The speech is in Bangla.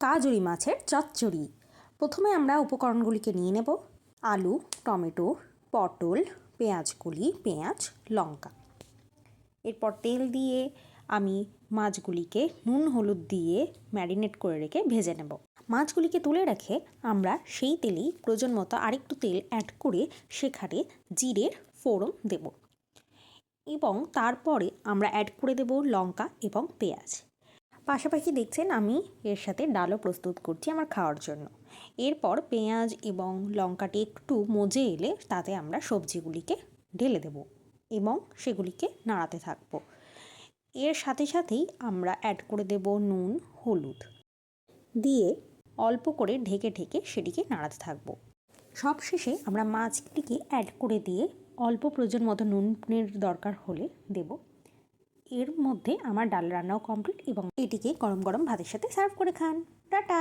কাজুরি মাছের চচ্চড়ি। প্রথমে আমরা উপকরণগুলিকে নিয়ে নেব। আলু, টমেটো, পটল, পেঁয়াজকলি, পেঁয়াজ, লঙ্কা। এরপর তেল দিয়ে আমি মাছগুলিকে নুন, হলুদ দিয়ে ম্যারিনেট করে রেখে ভেজে নেব। মাছগুলিকে তুলে রেখে আমরা সেই তেলেই প্রয়োজন মতো আরেকটু তেল অ্যাড করে সেখানে জিরের ফোড়ন দেব। এবং তারপরে আমরা অ্যাড করে দেব লঙ্কা এবং পেঁয়াজ। পাশাপাশি দেখছেন আমি এর সাথে ডালও প্রস্তুত করছি আমার খাওয়ার জন্য। এরপর পেঁয়াজ এবং লঙ্কাটি একটু মজে এলে তাতে আমরা সবজিগুলিকে ঢেলে দেব এবং সেগুলিকে নাড়াতে থাকব। এর সাথে সাথেই আমরা অ্যাড করে দেব নুন, হলুদ দিয়ে অল্প করে ঢেকে ঢেকে সেটিকে নাড়াতে থাকব। সবশেষে আমরা মাছটিকে অ্যাড করে দিয়ে অল্প প্রয়োজন মতো নুনের দরকার হলে দেব। এর মধ্যে আমার ডাল রান্নাও কমপ্লিট এবং এটিকে গরম গরম ভাতের সাথে সার্ভ করে খান। টাটা!